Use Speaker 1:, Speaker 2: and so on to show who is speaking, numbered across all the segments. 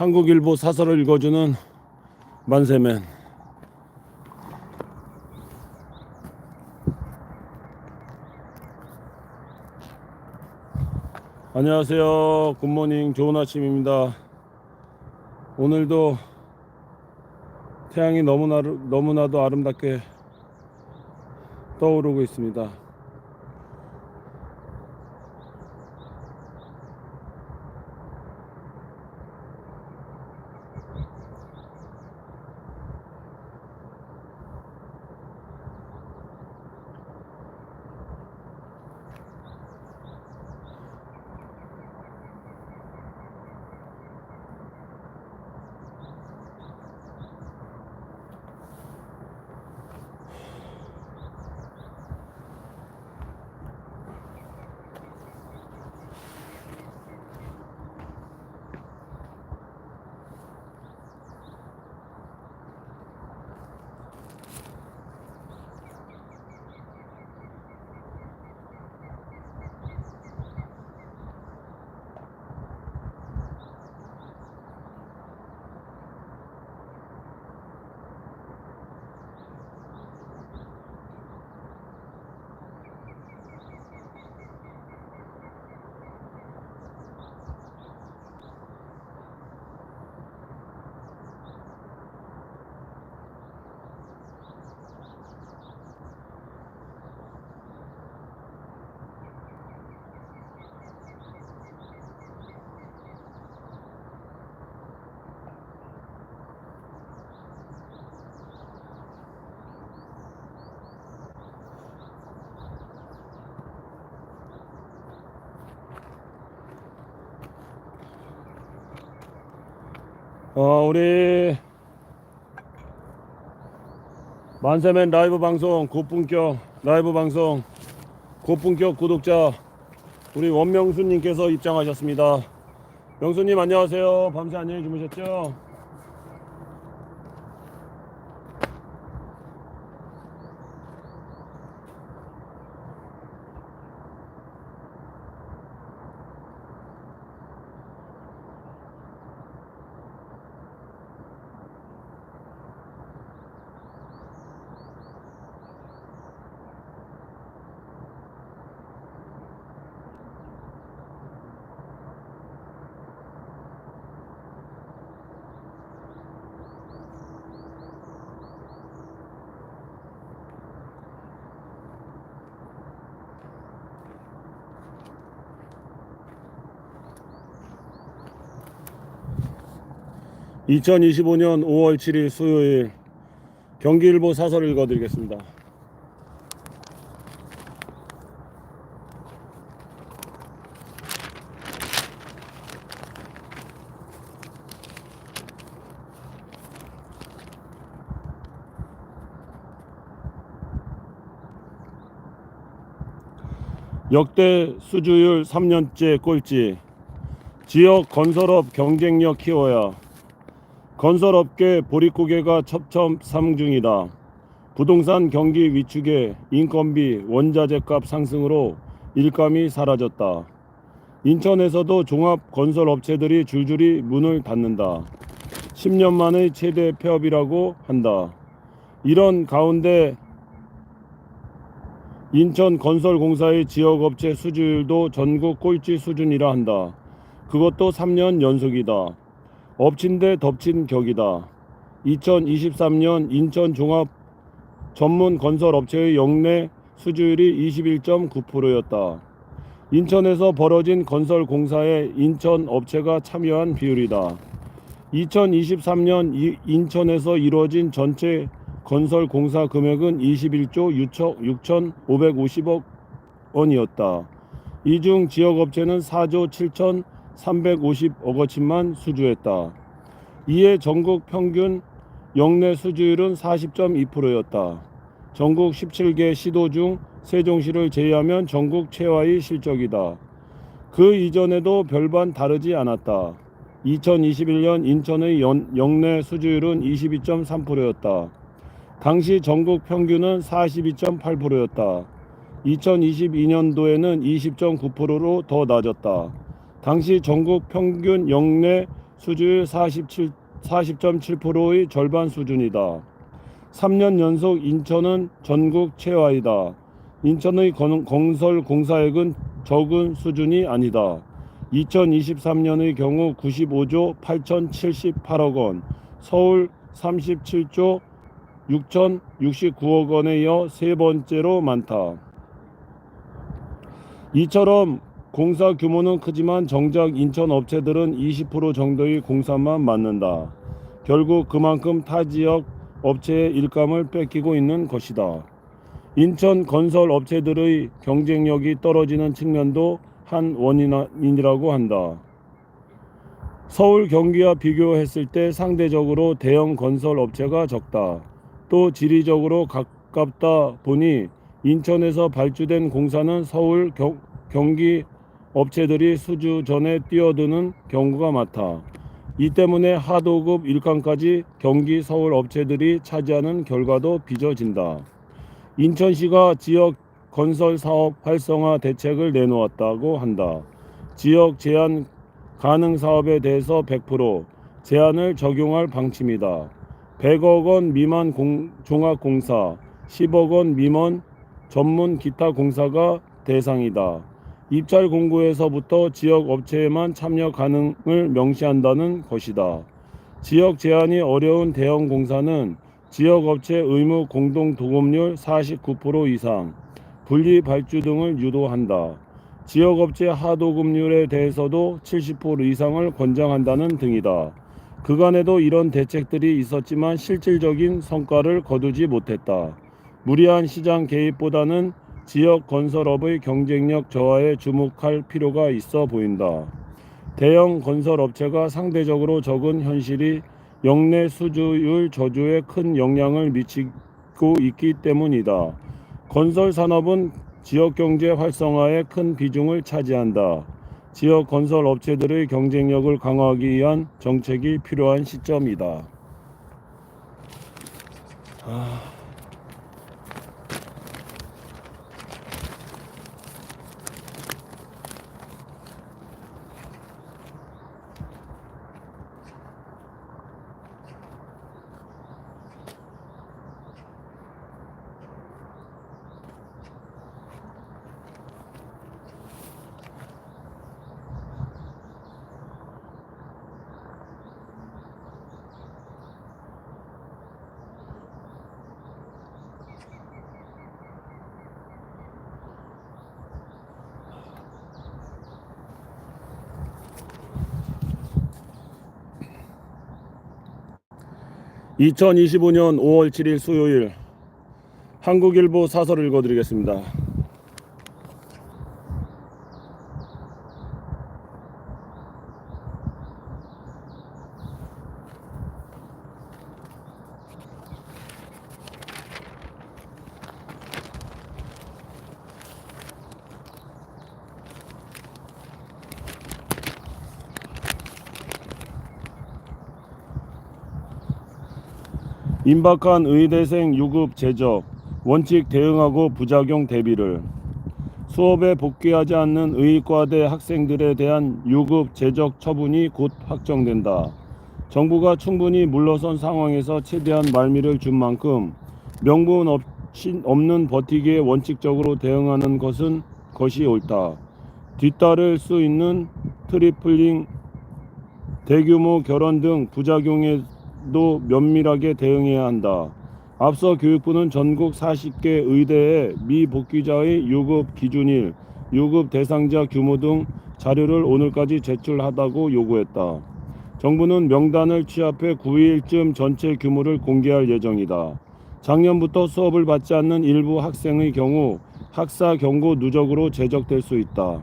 Speaker 1: 한국일보 사설을 읽어주는 만세맨. 안녕하세요. 굿모닝 좋은 아침입니다. 오늘도 태양이 너무나, 너무나도 아름답게 떠오르고 있습니다. 어, 우리 만세맨 라이브 방송 고품격 라이브 방송 고품격 구독자 우리 원명수님께서 입장하셨습니다. 명수님 안녕하세요. 밤새 안녕히 주무셨죠? (2025년 5월 7일) 수요일 경기일보 사설을 읽어드리겠습니다. 역대 수주율 3년째 꼴찌 지역 건설업 경쟁력 키워야 건설업계 보릿고개가 첩첩삼중이다. 부동산 경기 위축에 인건비, 원자재값 상승으로 일감이 사라졌다. 인천에서도 종합 건설업체들이 줄줄이 문을 닫는다. 10년 만의 최대 폐업이라고 한다. 이런 가운데 인천 건설공사의 지역업체 수주율도 전국 꼴찌 수준이라 한다. 그것도 3년 연속이다. 엎친 데 덮친 격이다. 2023년 인천 종합 전문 건설 업체의 역내 수주율이 21.9%였다. 인천에서 벌어진 건설 공사에 인천 업체가 참여한 비율이다. 2023년 이- 인천에서 이루어진 전체 건설 공사 금액은 21조 6천 6,550억 원이었다. 이 중 지역 업체는 4조 7천 350억 어치만 수주했다. 이에 전국 평균 역내 수주율은 40.2%였다. 전국 17개 시도 중 세종시를 제외하면 전국 최하위 실적이다. 그 이전에도 별반 다르지 않았다. 2021년 인천의 연, 역내 수주율은 22.3%였다. 당시 전국 평균은 42.8%였다. 2022년도에는 20.9%로 더 낮았다. 당시 전국 평균 역내 수주율 47, 40.7%의 절반 수준이다. 3년 연속 인천은 전국 최하이다. 인천의 건- 건설 공사액은 적은 수준이 아니다. 2023년의 경우 95조 8,078억 원, 서울 37조 6,069억 원에 이어 세 번째로 많다. 이처럼 공사 규모는 크지만 정작 인천 업체들은 20% 정도의 공사만 맡는다. 결국 그만큼 타 지역 업체의 일감을 뺏기고 있는 것이다. 인천 건설 업체들의 경쟁력이 떨어지는 측면도 한 원인이라고 한다. 서울 경기와 비교했을 때 상대적으로 대형 건설 업체가 적다. 또 지리적으로 가깝다 보니 인천에서 발주된 공사는 서울 경, 경기 업체들이 수주 전에 뛰어드는 경우가 많다. 이 때문에 하도급 일감까지 경기 서울 업체들이 차지하는 결과도 빚어진다. 인천시가 지역 건설 사업 활성화 대책을 내놓았다고 한다. 지역 제한 가능 사업에 대해서 100% 제한을 적용할 방침이다. 100억 원 미만 공, 종합공사, 10억 원 미만 전문 기타 공사가 대상이다. 입찰 공고에서부터 지역 업체에만 참여 가능을 명시한다는 것이다. 지역 제한이 어려운 대형 공사는 지역 업체 의무 공동 도급률 49% 이상, 분리 발주 등을 유도한다. 지역 업체 하도급률에 대해서도 70% 이상을 권장한다는 등이다. 그간에도 이런 대책들이 있었지만 실질적인 성과를 거두지 못했다. 무리한 시장 개입보다는 지역 건설업의 경쟁력 저하에 주목할 필요가 있어 보인다. 대형 건설 업체가 상대적으로 적은 현실이 역내 수주율 저주에 큰 영향을 미치고 있기 때문이다. 건설 산업은 지역 경제 활성화에 큰 비중을 차지한다. 지역 건설 업체들의 경쟁력을 강화하기 위한 정책이 필요한 시점이다. 아... 2025년 5월 7일 수요일 한국일보 사설을 읽어드리겠습니다. 임박한 의대생 유급 제적 원칙 대응하고 부작용 대비를 수업에 복귀하지 않는 의과대 학생들에 대한 유급 제적 처분이 곧 확정된다. 정부가 충분히 물러선 상황에서 최대한 말미를 준 만큼 명분 없는 버티기에 원칙적으로 대응하는 것은 것이 옳다. 뒤따를 수 있는 트리플링 대규모 결혼 등 부작용에 도 면밀하게 대응해야 한다. 앞서 교육부는 전국 40개 의대의 미복귀자의 유급 기준일, 유급 대상자 규모 등 자료를 오늘까지 제출하다고 요구했다. 정부는 명단을 취합해 9일쯤 전체 규모를 공개할 예정이다. 작년부터 수업을 받지 않는 일부 학생의 경우 학사 경고 누적으로 제적될 수 있다.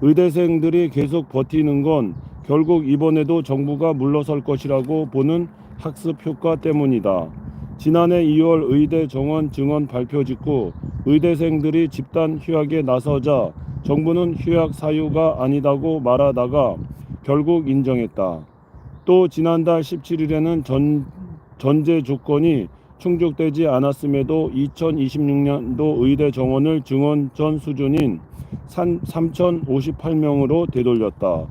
Speaker 1: 의대생들이 계속 버티는 건 결국 이번에도 정부가 물러설 것이라고 보는 학습 효과 때문이다. 지난해 2월 의대 정원 증원 발표 직후 의대생들이 집단 휴학에 나서자 정부는 휴학 사유가 아니다고 말하다가 결국 인정했다. 또 지난달 17일에는 전, 전제 조건이 충족되지 않았음에도 2026년도 의대 정원을 증원 전 수준인 3,058명으로 되돌렸다.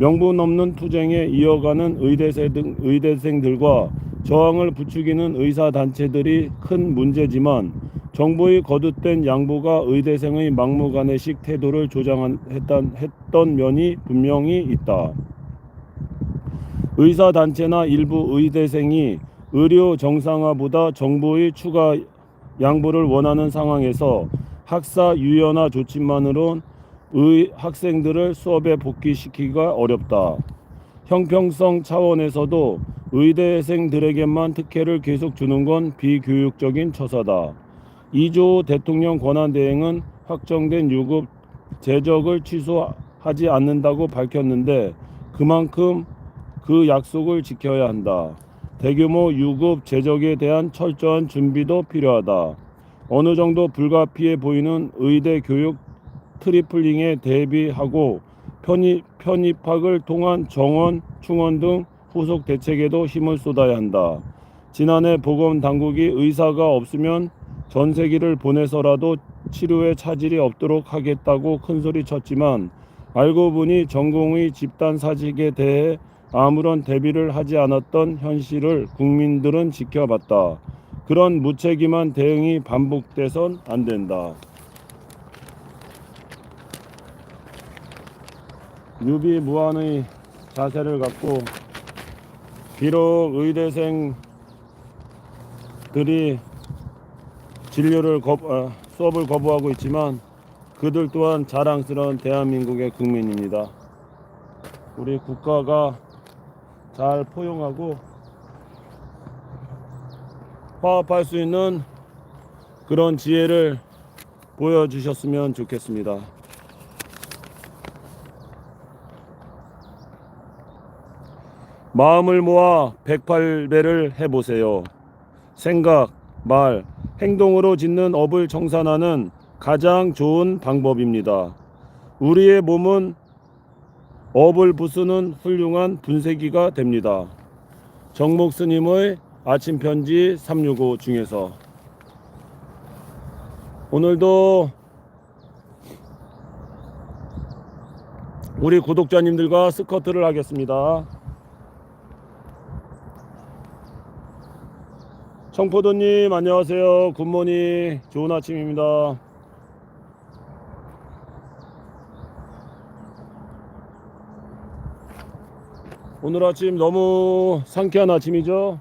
Speaker 1: 명분 없는 투쟁에 이어가는 의대생 등, 의대생들과 저항을 부추기는 의사 단체들이 큰 문제지만 정부의 거듭된 양보가 의대생의 막무가내식 태도를 조장했던 했던 면이 분명히 있다. 의사 단체나 일부 의대생이 의료 정상화보다 정부의 추가 양보를 원하는 상황에서 학사 유연화 조치만으론 의 학생들을 수업에 복귀시키기가 어렵다. 형평성 차원에서도 의대생들에게만 특혜를 계속 주는 건 비교육적인 처사다. 이조 대통령 권한 대행은 확정된 유급 제적을 취소하지 않는다고 밝혔는데 그만큼 그 약속을 지켜야 한다. 대규모 유급 제적에 대한 철저한 준비도 필요하다. 어느 정도 불가피해 보이는 의대 교육 트리플링에 대비하고 편입, 편입학을 통한 정원, 충원 등 후속 대책에도 힘을 쏟아야 한다. 지난해 보건 당국이 의사가 없으면 전세기를 보내서라도 치료에 차질이 없도록 하겠다고 큰소리 쳤지만 알고 보니 전공의 집단 사직에 대해 아무런 대비를 하지 않았던 현실을 국민들은 지켜봤다. 그런 무책임한 대응이 반복돼선 안 된다. 유비무한의 자세를 갖고 비록 의대생들이 진료를 거, 아, 수업을 거부하고 있지만 그들 또한 자랑스러운 대한민국의 국민입니다. 우리 국가가 잘 포용하고 화합할 수 있는 그런 지혜를 보여주셨으면 좋겠습니다. 마음을 모아 108배를 해보세요. 생각, 말, 행동으로 짓는 업을 청산하는 가장 좋은 방법입니다. 우리의 몸은 업을 부수는 훌륭한 분쇄기가 됩니다. 정목 스님의 아침 편지 365 중에서 오늘도 우리 구독자님들과 스커트를 하겠습니다. 청포도님 안녕하세요. 굿모닝 좋은 아침입니다. 오늘 아침 너무 상쾌한 아침이죠?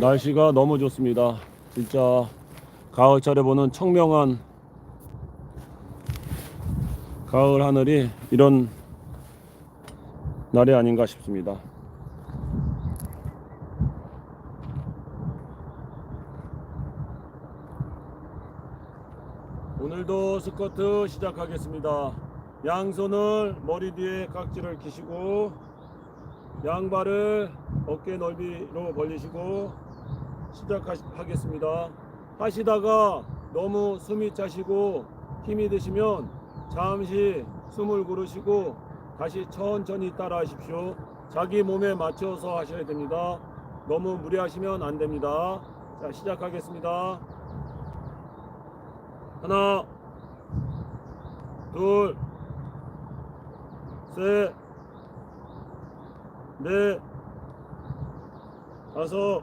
Speaker 1: 날씨가 너무 좋습니다. 진짜 가을철에 보는 청명한 가을 하늘이 이런 날이 아닌가 싶습니다. 오늘도 스쿼트 시작하겠습니다. 양손을 머리 뒤에 깍지를 끼시고 양발을 어깨 넓이로 벌리시고 시작하겠습니다. 하시다가 너무 숨이 차시고 힘이 드시면 잠시 숨을 고르시고 다시 천천히 따라 하십시오. 자기 몸에 맞춰서 하셔야 됩니다. 너무 무리하시면 안 됩니다. 자, 시작하겠습니다. 하나, 둘, 셋, 넷, 다섯,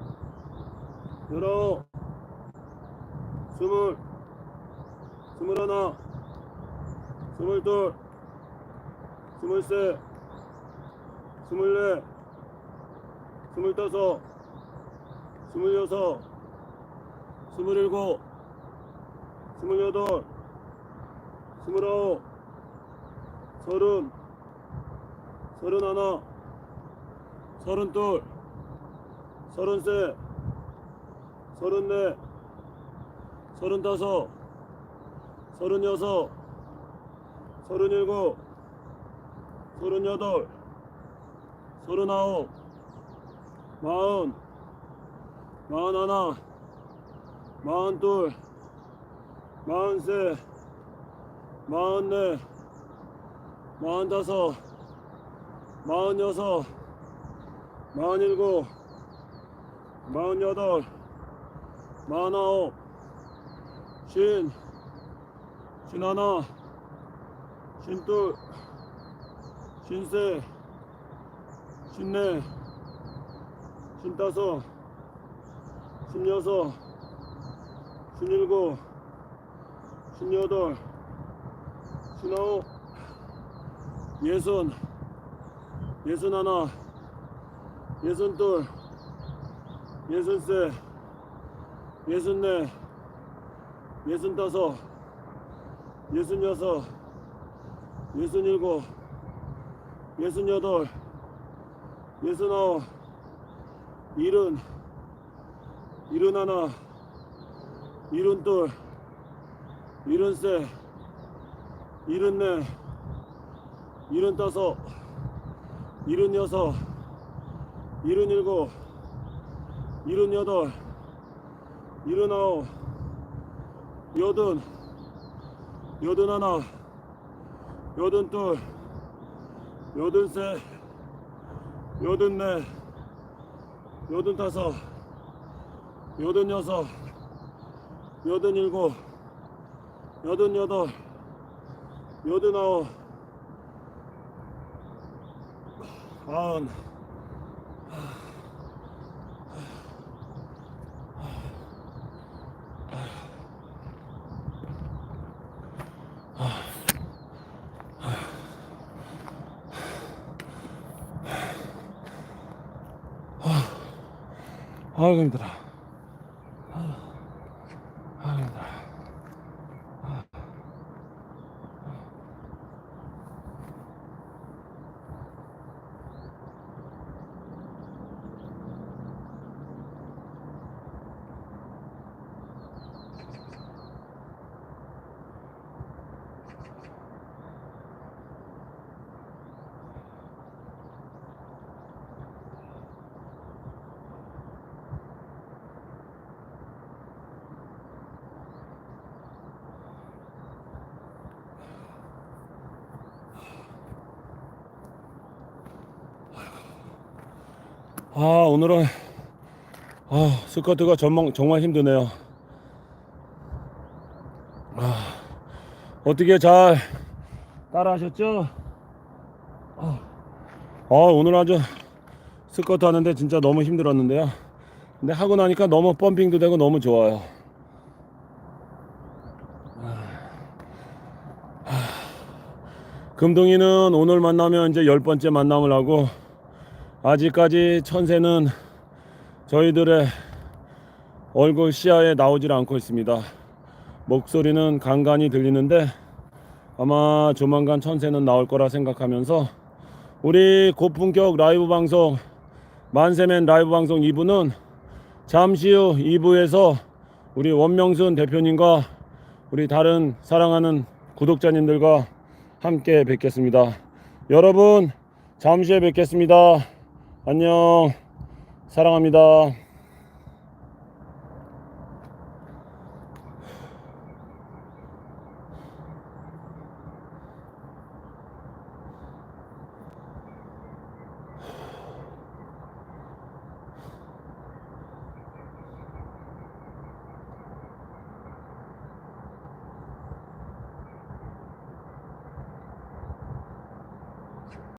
Speaker 1: 열아홉, 스물, 스물하나, 스물둘, 스물셋, 스물넷, 스물다섯, 스물여섯, 스물일곱, 스물여덟, 스물아홉, 서른, 서른하나, 서른둘, 서른셋, 서른넷, 서른다섯, 서른여섯, 서른일곱, 서른여덟, 서른아홉, 마흔, 마흔하나, 마흔둘, 마흔셋, 마흔넷, 마흔다섯, 마흔여섯, 마흔일곱, 마흔여덟, 마흔아홉, 쉰, 쉰하나, 쉰둘, 쉰셋, 쉰넷, 쉰다섯, 쉰여섯, 쉰일곱, 쉰여덟, 쉰아홉, 예순, 예순하나, 예순둘, 예순셋, 예순넷, 예순다섯, 예순여섯, 예순일곱, 예순여덟, 예순아홉, 일흔, 일흔하나, 일흔둘, 일흔셋, 일흔넷, 일흔다섯, 일흔여섯, 일흔일곱, 일흔여덟, 일흔아홉, 여든, 여든하나, 여든둘, 여든셋, 여든넷, 여든다섯, 여든여섯, 여든일곱, 여든여덟, 여든아홉, 아흔, 아이고 힘들어. 아 오늘은 아 스쿼트가 정말, 정말 힘드네요. 아 어떻게 잘 따라 하셨죠? 아, 아 오늘 아주 스쿼트 하는데 진짜 너무 힘들었는데요. 근데 하고 나니까 너무 펌핑도 되고 너무 좋아요. 금동이는 오늘 만나면 이제 열 번째 만남을 하고 아직까지 천새는 저희들의 얼굴 시야에 나오질 않고 있습니다. 목소리는 간간히 들리는데 아마 조만간 천새는 나올 거라 생각하면서 우리 고품격 라이브 방송 만세맨 라이브 방송 2부는 잠시 후 2부에서 우리 원명순 대표님과 우리 다른 사랑하는 구독자님들과 함께 뵙겠습니다. 여러분 잠시 후에 뵙겠습니다. 안녕. 사랑합니다.